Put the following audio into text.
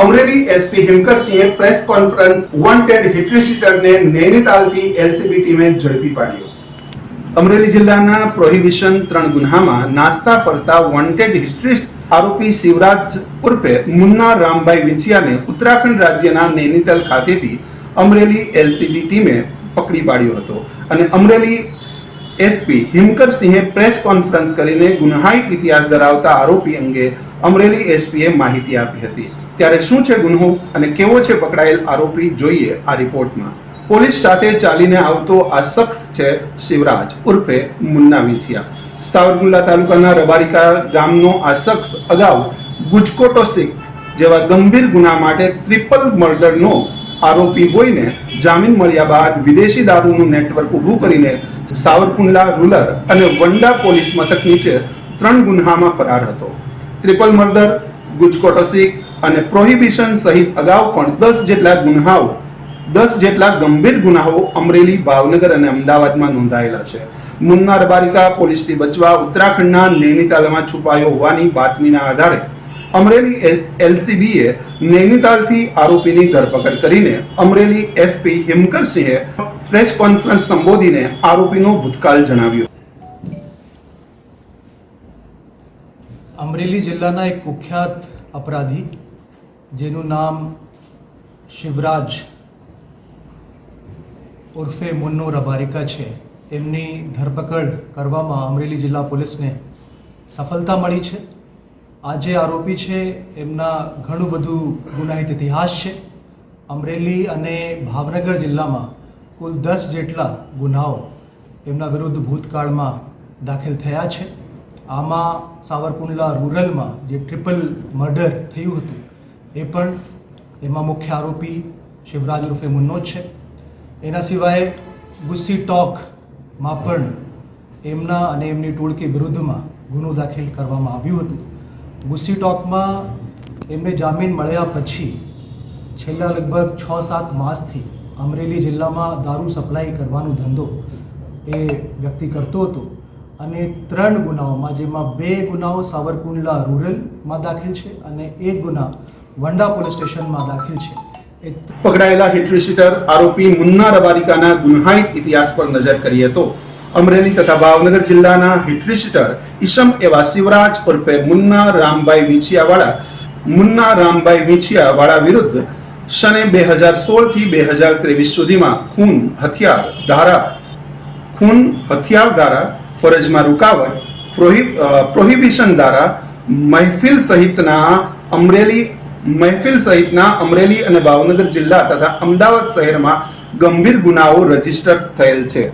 Amreli SP હિમકરસિંહે press conference wanted હિટ્રીશીટરને નૈનીતાલથી એલસીબી ટીમે ઝડપી પાડ્યો. અમરેલી જિલ્લાના પ્રોહિબિશન ત્રણ ગુન્હામાં નાસ્તા ફરતા વોન્ટેડ હિસ્ટ્રી આરોપી શિવરાજ ઉર્ફે મુન્ના રામભાઈ વિંછિયાને ઉત્તરાખંડ રાજ્યના નૈનીતાલ ખાતેથી અમરેલી એલસીબી ટીમે પકડી પાડ્યો હતો. અને અમરેલી એસપી હિમકરસિંહે પ્રેસ કોન્ફરન્સ કરીને ગુન્હાઈ ઇતિહાસ ધરાવતા આરોપી અંગે અમરેલી એસપીએ માહિતી આપી હતી. ત્યારે શું છે ગુન્હો અને કેવો છે પકડાયેલ આરોપી જોઈએ આ રિપોર્ટમાં. પોલીસ સાથે ચાલીને આવતો આ શખ્સ છે શિવરાજ ઉર્ફે મુન્ના વિછિયા. સાવરકુંડલા તાલુકાના રબારિકા ગામનો આ શખ્સ અગાઉ ગુજકોટો સિંહ જેવા ગંભીર ગુના માટે ટ્રિપલ મર્ડરનો આરોપી હોઈને જામીન મળ્યા બાદ વિદેશી દારૂનું નેટવર્ક ઊભું કરીને સાવરકુંડલા રૂરલ અને વંડા પોલીસ મથક નીચે ત્રણ ગુન્હામાં ફરાર હતો. ટ્રિપલ મર્ડર ગુજકોટસિક અને પ્રોહિબિશન સહિત અગાઉ પણ દસ જેટલા ગુન્હાઓ, દસ જેટલા ગંભીર ગુનાઓ અમરેલી, ભાવનગર અને અમદાવાદમાં નોંધાયેલા છે. મુન્ના બારિકા પોલીસથી બચવા ઉત્તરાખંડના નૈનીતાલમાં છુપાયો હોવાની બાતમીના આધારે અમરેલી એલસીબીએ નૈનીતાલથી આરોપીની ધરપકડ કરીને અમરેલી એસપી હિમકરસિંહે પ્રેસ કોન્ફરન્સ સંબોધીને આરોપીનો ભૂતકાળ જણાવ્યો. અમરેલી જિલ્લાના એક કુખ્યાત અપરાધી, જેનું નામ શિવરાજ ઉર્ફે મુન્નો રબારિકા છે. તેમની ધરપકડ કરવામાં અમરેલી જિલ્લા પોલીસને સફળતા મળી છે. આ જે આરોપી છે, એમના ઘણું બધું ગુનાહિત ઇતિહાસ છે. અમરેલી અને ભાવનગર જિલ્લામાં કુલ દસ જેટલા ગુનાઓ એમના વિરુદ્ધ ભૂતકાળમાં દાખલ થયા છે. આમાં સાવરકુંડલા રૂરલમાં જે ટ્રિપલ મર્ડર થયું હતું, એ પણ એમાં મુખ્ય આરોપી શિવરાજ ઉર્ફે મુન્નો છે. એના સિવાય ગુસ્સી ટોકમાં પણ એમના અને એમની ટોળકી વિરુદ્ધમાં ગુનો દાખલ કરવામાં આવ્યું હતું. ગુસ્સી ટોકમાં એમને જામીન મળ્યા પછી છેલ્લા લગભગ છ સાત માસથી અમરેલી જિલ્લામાં દારૂ સપ્લાય કરવાનો ધંધો એ વ્યક્તિ કરતો હતો અને ત્રણ ગુનાઓમાં, જેમાં બે ગુનાઓ સાવરકુંડલા રૂરલમાં દાખલ છે અને એક ગુના વંડા પોલીસ સ્ટેશનમાં દાખલ છે. પકડાયેલા હિટ આરોપી મુન્ના રબારિકાના ગુન્હાહિત ઇતિહાસ પર નજર કરીએ તો અમરેલી તથા ભાવનગર જિલ્લાના હિટરિસ્ટર ઈસમ એવા શિવરાજ ઉર્ફે મુન્ના રામભાઈ વિછિયાવાળા, મુન્ના રામભાઈ વિછિયાવાળા વિરુદ્ધ સને બે હજાર સોળથી બે હજાર ત્રેવીસ સુધીમાં ખૂન, હથિયાર, ધારા, ખૂન, હથિયાર ધારા, ફરજમાં રૂકાવટ પ્રોહિબિશન ધારા, મહેફિલ સહિતના અમરેલી, મહેફિલ સહિતના અમરેલી અને ભાવનગર જિલ્લા તથા અમદાવાદ શહેરમાં ગંભીર ગુનાઓ રજિસ્ટર થયેલ છે.